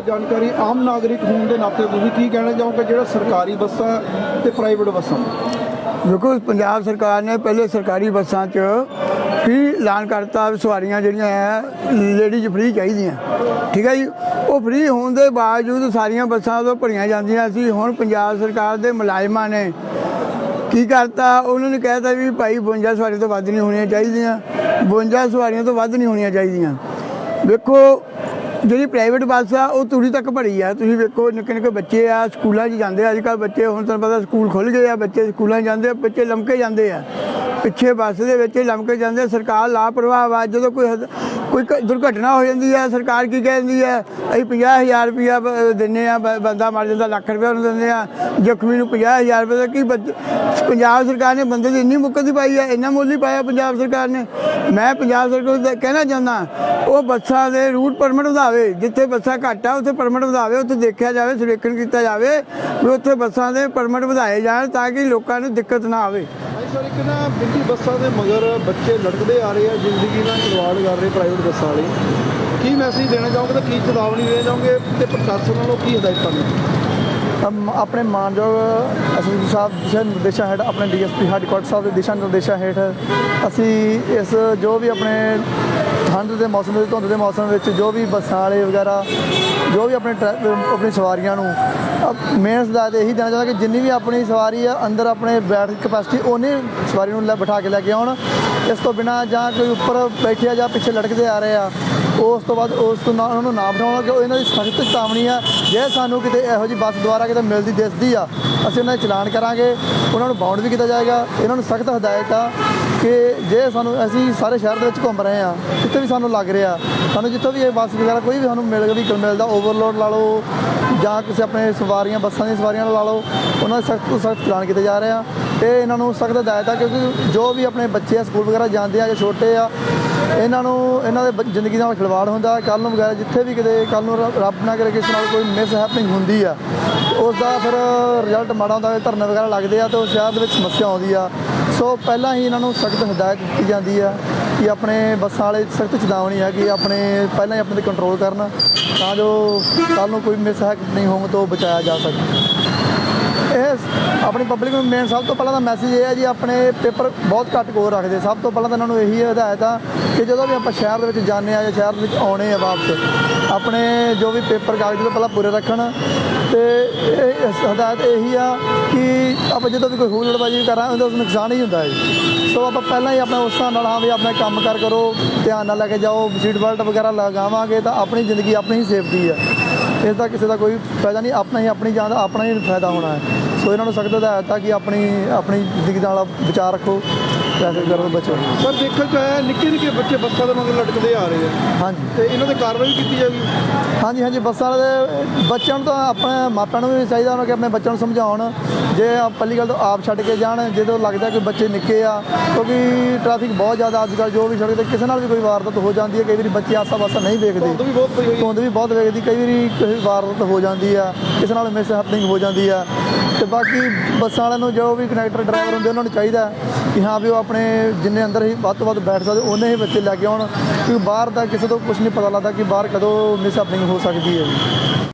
ਜਾਣਕਾਰੀ ਆਮ ਨਾਗਰਿਕ ਹੋਣ ਦੇ ਨਾਤੇ ਤੁਸੀਂ ਕੀ ਕਹਿਣਾ ਚਾਹੋਗੇ? ਜਿਹੜਾ ਸਰਕਾਰੀ ਬੱਸਾਂ ਤੇ ਪ੍ਰਾਈਵੇਟ ਬੱਸਾਂ? ਦੇਖੋ, ਪੰਜਾਬ ਸਰਕਾਰ ਨੇ ਪਹਿਲੇ ਸਰਕਾਰੀ ਬੱਸਾਂ 'ਚ ਫ੍ਰੀ ਐਲਾਨ ਕਰਤਾ ਸਵਾਰੀਆਂ ਜਿਹੜੀਆਂ ਹੈ ਲੇਡੀਜ਼ ਫ੍ਰੀ ਚਾਹੀਦੀਆਂ। ਠੀਕ ਹੈ ਜੀ? ਉਹ ਫ੍ਰੀ ਹੋਣ ਦੇ ਬਾਵਜੂਦ ਸਾਰੀਆਂ ਬੱਸਾਂ ਉਦੋਂ ਭਰੀਆਂ ਜਾਂਦੀਆਂ ਸੀ। ਹੁਣ ਪੰਜਾਬ ਸਰਕਾਰ ਦੇ ਮੁਲਾਜ਼ਮਾਂ ਨੇ ਕੀ ਕਰਤਾ? ਉਹਨਾਂ ਨੇ ਕਹਿਤਾ ਵੀ ਭਾਈ 52 ਸਵਾਰੀ ਤੋਂ ਵੱਧ ਨਹੀਂ ਹੋਣੀਆਂ ਚਾਹੀਦੀਆਂ। 52 ਸਵਾਰੀਆਂ ਤੋਂ ਵੱਧ ਨਹੀਂ ਹੋਣੀਆਂ ਚਾਹੀਦੀਆਂ। ਵੇਖੋ ਜਿਹੜੀ ਪ੍ਰਾਈਵੇਟ ਬੱਸ ਆ, ਉਹ ਤੂੜੀ ਤੱਕ ਭਰੀ ਆ। ਤੁਸੀਂ ਵੇਖੋ, ਨਿੱਕੇ ਨਿੱਕੇ ਬੱਚੇ ਆ, ਸਕੂਲਾਂ 'ਚ ਜਾਂਦੇ ਆ। ਅੱਜ ਕੱਲ੍ਹ ਬੱਚੇ, ਹੁਣ ਤੁਹਾਨੂੰ ਪਤਾ ਸਕੂਲ ਖੁੱਲ ਗਏ ਆ, ਬੱਚੇ ਸਕੂਲਾਂ 'ਚ ਜਾਂਦੇ ਆ, ਬੱਚੇ ਲੰਮਕੇ ਜਾਂਦੇ ਆ। ਪਿੱਛੇ ਬੱਸ ਦੇ ਵਿੱਚ ਹੀ ਲੰਮਕੇ ਜਾਂਦੇ, ਸਰਕਾਰ ਲਾਪਰਵਾਹ ਆ ਜਦੋਂ ਕੋਈ ਕੋਈ ਕ- ਦੁਰਘਟਨਾ ਹੋ ਜਾਂਦੀ ਹੈ, ਸਰਕਾਰ ਕੀ ਕਹਿੰਦੀ ਹੈ? ਅਸੀਂ 50000 ਰੁਪਇਆ ਬ- ਦਿੰਨੇ ਆ, ਬ- ਬੰਦਾ ਮਰ ਜਾਂਦਾ, ਲੱਖ ਰੁਪਇਆ ਉਹਨੂੰ ਦਿੰਦੇ ਆ। ਜ਼ਖਮੀ ਨੂੰ 50000 ਰੁਪਏ ਦਾ ਕੀ ਬੱਚ- ਪੰਜਾਬ ਸਰਕਾਰ ਨੇ ਬੰਦੇ ਦੀ ਇੰਨੀ ਮੁੱਕਦੀ ਪਾਈ ਹੈ, ਇੰਨਾ ਮੁੱਲ ਹੀ ਪਾਇਆ ਪੰਜਾਬ ਸਰਕਾਰ ਨੇ। ਮੈਂ ਪੰਜਾਬ ਸਰਕਾਰ ਨੂੰ ਕਹਿਣਾ ਚਾਹੁੰਦਾ, ਉਹ ਬੱਸਾਂ ਦੇ ਰੂਟ ਪਰਮਿਟ ਵਧਾਵੇ, ਜਿੱਥੇ ਬੱਸਾਂ ਘੱਟ ਆ, ਉੱਥੇ ਪਰਮਿਟ ਵਧਾਵੇ, ਉੱਥੇ ਦੇਖਿਆ ਜਾਵੇ, ਸਰਵੇਖਣ ਕੀਤਾ ਜਾਵੇ, ਵੀ ਉੱਥੇ ਬੱਸਾਂ ਦੇ ਪਰਮਿਟ ਵਧਾਏ ਜਾਣ ਤਾਂ ਕਿ ਲੋਕਾਂ ਨੂੰ ਦਿੱਕਤ ਨਾ ਆਵੇ। ਭਾਈ ਬੱਸਾਂ ਦੇ ਮਗਰ ਬੱਚੇ ਲਟਕਦੇ ਆ ਰਹੇ ਆ, ਜ਼ਿੰਦਗੀ ਨਾਲ ਖਿਲਵਾੜ ਕਰ ਰਹੇ ਪ੍ਰਾਈਵੇਟ ਬੱਸਾਂ ਵਾਲੇ। ਕੀ ਮੈਸੇਜ ਦੇਣਾ ਚਾਹੋਗੇ ਤੇ ਕੀ ਚੇਤਾਵਨੀ ਦੇਣਾ ਚਾਹੋਗੇ ਤੇ ਪ੍ਰਸ਼ਾਸਨ ਵੱਲੋਂ ਕੀ ਹਦਾਇਤਾਂ ਨੇ? ਆਪਣੇ ਮਾਨਯੋਗ ਐਸਐਸਪੀ ਸਾਹਿਬ ਦਿਸ਼ਾ ਨਿਰਦੇਸ਼ਾਂ ਹੇਠ, ਆਪਣੇ ਡੀਐਸਪੀ ਹੈਡਕੁਆਟਰ ਸਾਹਿਬ ਦੇ ਦਿਸ਼ਾ ਨਿਰਦੇਸ਼ਾਂ ਹੇਠ, ਅਸੀਂ ਇਸ ਜੋ ਵੀ ਆਪਣੇ ਠੰਡ ਦੇ ਮੌਸਮ ਵਿੱਚ, ਧੁੰਦ ਦੇ ਮੌਸਮ ਵਿੱਚ ਜੋ ਵੀ ਬੱਸਾਂ ਵਾਲੇ ਵਗੈਰਾ, ਜੋ ਵੀ ਆਪਣੇ ਟਰੈ- ਆਪਣੀ ਸਵਾਰੀਆਂ ਨੂੰ ਮੇਨ ਹਦਾਇਤ ਇਹੀ ਦੇਣਾ ਚਾਹੁੰਦਾ ਕਿ ਜਿੰਨੀ ਵੀ ਆਪਣੀ ਸਵਾਰੀ ਆ, ਅੰਦਰ ਆਪਣੇ ਬੈਠ ਕਪੈਸਿਟੀ ਉਹਨੇ ਸਵਾਰੀ ਨੂੰ ਲੈ ਬਿਠਾ ਕੇ ਲੈ ਕੇ ਆਉਣ। ਇਸ ਤੋਂ ਬਿਨਾ ਜਾਂ ਕੋਈ ਉੱਪਰ ਬੈਠਿਆ ਜਾਂ ਪਿੱਛੇ ਲੜਕਦੇ ਆ ਰਹੇ ਆ, ਉਸ ਤੋਂ ਬਾਅਦ ਉਸ ਤੋਂ ਨਾ, ਉਹਨਾਂ ਨੂੰ ਨਾ ਬਿਠਾਉਣਾ ਕਿ ਉਹ ਇਹਨਾਂ ਦੀ ਸਖਤ ਚੇਤਾਵਨੀ ਆ, ਜੇ ਸਾਨੂੰ ਕਿਤੇ ਇਹੋ ਜਿਹੀ ਬੱਸ ਦੁਆਰਾ ਕਿਤੇ ਮਿਲਦੀ ਦਿਸਦੀ ਆ, ਅਸੀਂ ਉਹਨਾਂ ਦਾ ਚਲਾਨ ਕਰਾਂਗੇ, ਉਹਨਾਂ ਨੂੰ ਬਾਉਂਡ ਵੀ ਕੀਤਾ ਜਾਏਗਾ, ਇਹਨਾਂ ਨੂੰ ਸਖਤ ਹਦਾਇਤ ਆ ਕਿ ਜੇ ਸਾਨੂੰ, ਅਸੀਂ ਸਾਰੇ ਸ਼ਹਿਰ ਦੇ ਵਿੱਚ ਘੁੰਮ ਰਹੇ ਆ ਜਿੱਥੇ ਵੀ ਸਾਨੂੰ ਲੱਗ ਰਿਹਾ, ਸਾਨੂੰ ਜਿੱਥੋਂ ਵੀ ਇਹ ਬੱਸ ਵਗੈਰਾ ਕੋਈ ਵੀ ਸਾਨੂੰ ਮਿਲ ਵੀ ਮਿਲਦਾ ਓਵਰਲੋਡ ਲਾ ਲਓ, ਜਾਂ ਕਿਸੇ ਆਪਣੇ ਸਵਾਰੀਆਂ, ਬੱਸਾਂ ਦੀਆਂ ਸਵਾਰੀਆਂ ਲਾ ਲਓ, ਉਹਨਾਂ ਦੇ ਸਖਤ ਤੋਂ ਸਖਤ ਚਲਾਨ ਕੀਤੇ ਜਾ ਰਹੇ ਆ ਤੇ ਇਹਨਾਂ ਨੂੰ ਸਖਤ ਹਦਾਇਤ ਆ ਕਿਉਂਕਿ ਜੋ ਵੀ ਆਪਣੇ ਬੱਚੇ ਆ ਸਕੂਲ ਵਗੈਰਾ ਜਾਂਦੇ ਆ ਜਾਂ ਛੋਟੇ ਆ, ਇਹਨਾਂ ਨੂੰ, ਇਹਨਾਂ ਦੇ ਬ- ਜ਼ਿੰਦਗੀ ਨਾਲ ਖਿਲਵਾੜ ਹੁੰਦਾ ਕੱਲ ਨੂੰ ਵਗੈਰਾ ਜਿੱਥੇ ਵੀ ਕਿਤੇ ਕੱਲ ਨੂੰ ਰੱਬ ਨਾ ਕਰੇ ਕਿਸੇ ਨਾਲ ਕੋਈ ਮਿਸ ਹੈਪਨਿੰਗ ਹੁੰਦੀ ਆ, ਉਸ ਦਾ ਫਿਰ ਰਿਜ਼ਲਟ ਮਾੜਾ ਹੁੰਦਾ, ਧਰਨੇ ਵਗੈਰਾ ਲੱਗਦੇ ਆ ਤੇ ਉਹ ਸ਼ਹਿਰ ਦੇ ਵਿੱਚ ਸਮੱਸਿਆ ਆਉਂਦੀ ਆ। ਸੋ ਪਹਿਲਾਂ ਹੀ ਇਹਨਾਂ ਨੂੰ ਸਖਤ ਹਦਾਇਤ ਕੀਤੀ ਜਾਂਦੀ ਆ ਕਿ ਆਪਣੇ ਬੱਸਾਂ ਵਾਲੇ ਸਖਤ ਚੇਤਾਵਨੀ ਹੈ ਕਿ ਆਪਣੇ ਪਹਿਲਾਂ ਹੀ ਆਪਣੇ ਤੇ ਕੰਟਰੋਲ ਕਰਨ ਤਾਂ ਜੋ ਕੱਲ ਨੂੰ ਕੋਈ ਮਿਸਹੈਕ ਨਹੀਂ ਹੋਣ ਤੋਂ ਬਚਾਇਆ ਜਾ ਸਕੇ। ਇਹ ਆਪਣੀ ਪਬਲਿਕ ਨੂੰ ਮੇਨ ਸਭ ਤੋਂ ਪਹਿਲਾਂ ਤਾਂ ਮੈਸੇਜ ਇਹ ਹੈ ਜੀ, ਆਪਣੇ ਪੇਪਰ ਬਹੁਤ ਘੱਟ ਕੋਰ ਰੱਖਦੇ। ਸਭ ਤੋਂ ਪਹਿਲਾਂ ਤਾਂ ਇਹਨਾਂ ਨੂੰ ਇਹੀ ਹਦਾਇਤ ਆ ਕਿ ਜਦੋਂ ਵੀ ਆਪਾਂ ਸ਼ਹਿਰ ਦੇ ਵਿੱਚ ਜਾਂਦੇ ਆ ਜਾਂ ਸ਼ਹਿਰ ਦੇ ਵਿੱਚ ਆਉਣੇ ਆ ਵਾਪਸ, ਆਪਣੇ ਜੋ ਵੀ ਪੇਪਰ ਕਾਗਜ਼ ਤੋਂ ਪਹਿਲਾਂ ਪੂਰੇ ਰੱਖਣ। ਤੇ ਇਹ ਹਦਾਇਤ ਇਹੀ ਆ ਕਿ ਆਪਾਂ ਜਦੋਂ ਵੀ ਕੋਈ ਹੂਲੜਬਾਜੀ ਕਰਾਂ, ਉਹਦਾ ਨੁਕਸਾਨ ਹੀ ਹੁੰਦਾ ਹੈ ਸੋ ਆਪਾਂ ਪਹਿਲਾਂ ਹੀ ਆਪਣਾ ਉਸ ਹਿਸਾਬ ਨਾਲ, ਹਾਂ ਵੀ ਆਪਣਾ ਕੰਮ ਕਾਰ ਕਰੋ, ਧਿਆਨ ਨਾਲ ਲੈ ਕੇ ਜਾਓ ਸੀਟ ਬੈਲਟ ਵਗੈਰਾ ਲਗਾਵਾਂਗੇ ਤਾਂ ਆਪਣੀ ਜ਼ਿੰਦਗੀ ਆਪਣੀ ਹੀ ਸੇਫਟੀ ਆ। ਇਸ ਦਾ ਕਿਸੇ ਦਾ ਕੋਈ ਫਾਇਦਾ ਨਹੀਂ, ਆਪਣਾ ਹੀ, ਆਪਣੀ ਜਾਨ ਦਾ ਆਪਣਾ ਹੀ ਫਾਇਦਾ ਹੋਣਾ ਹੈ। ਸੋ ਇਹਨਾਂ ਨੂੰ ਸਕਦਾ ਹਦਾਇਤ ਆ ਕਿ ਆਪਣੀ ਆਪਣੀ ਜ਼ਿੰਦਗੀ ਨਾਲ ਵਿਚਾਰ ਰੱਖੋ। ਪੈਸੇ ਕਰੋ ਬਚੋ। ਸਰ ਦੇਖਣ ਚ ਆਇਆ ਨਿੱਕੇ ਨਿੱਕੇ ਬੱਚੇ ਬੱਸਾਂ ਦੇ ਮਗਰ ਲਟਕਦੇ ਆ ਰਹੇ ਆ। ਹਾਂਜੀ। ਤੇ ਇਹਨਾਂ ਤੇ ਕਾਰਵਾਈ ਕੀਤੀ ਜਾਵੇਗੀ ਹਾਂਜੀ ਹਾਂਜੀ ਬੱਸਾਂ ਵਾਲੇ ਬੱਚਿਆਂ ਨੂੰ ਤਾਂ ਆਪਣੇ ਮਾਪਿਆਂ ਨੂੰ ਵੀ ਚਾਹੀਦਾ ਉਹਨਾਂ ਕਿ ਆਪਣੇ ਬੱਚਿਆਂ ਨੂੰ ਸਮਝਾਉਣ। ਜੇ ਪਹਿਲੀ ਗੱਲ ਤਾਂ ਆਪ ਛੱਡ ਕੇ ਜਾਣ ਜਦੋਂ ਲੱਗਦਾ ਕਿ ਬੱਚੇ ਨਿੱਕੇ ਆ ਕਿਉਂਕਿ ਟ੍ਰੈਫਿਕ ਬਹੁਤ ਜ਼ਿਆਦਾ ਅੱਜ ਕੱਲ੍ਹ ਜੋ ਵੀ ਸੜਕ ਤੇ ਕਿਸੇ ਨਾਲ ਵੀ ਕੋਈ ਵਾਰਦਾਤ ਹੋ ਜਾਂਦੀ ਹੈ ਕਈ ਵਾਰੀ ਬੱਚੇ ਆਸਾ ਪਾਸਾ ਨਹੀਂ ਧੁੰਦ ਦੇਖਦੇ ਵੀ ਬਹੁਤ ਪਈ ਹੋਈ ਧੁੰਦ ਵੀ ਬਹੁਤ ਵੇਖਦੀ ਕਈ ਵਾਰੀ ਕਿਸੇ ਵਾਰਦਾਤ ਹੋ ਜਾਂਦੀ ਆ ਕਿਸੇ ਨਾਲ ਮਿਸ ਹੈਪਨਿੰਗ ਹੋ ਜਾਂਦੀ ਆ। ਤੇ ਬਾਕੀ ਬੱਸਾਂ ਵਾਲਿਆਂ ਨੂੰ ਜੋ ਵੀ ਕਨੈਕਟਰ ਡਰਾਈਵਰ ਹੁੰਦੇ ਉਹਨਾਂ ਨੂੰ ਚਾਹੀਦਾ। ਕਿ ਹਾਂ ਵੀ ਉਹ ਆਪਣੇ ਜਿੰਨੇ ਅੰਦਰ ਹੀ ਵੱਧ ਤੋਂ ਵੱਧ ਬੈਠ ਸਕਦੇ, ਉਹਨੇ ਹੀ ਬੱਚੇ ਲੈ ਕੇ ਆਉਣ, ਕਿਉਂਕਿ ਬਾਹਰ ਦਾ ਕਿਸੇ ਤੋਂ ਕੁਝ ਨਹੀਂ ਪਤਾ ਲੱਗਦਾ ਕਿ ਬਾਹਰ ਕਦੋਂ ਮਿਸ ਹੈਪਨਿੰਗ ਹੋ ਸਕਦੀ ਹੈ।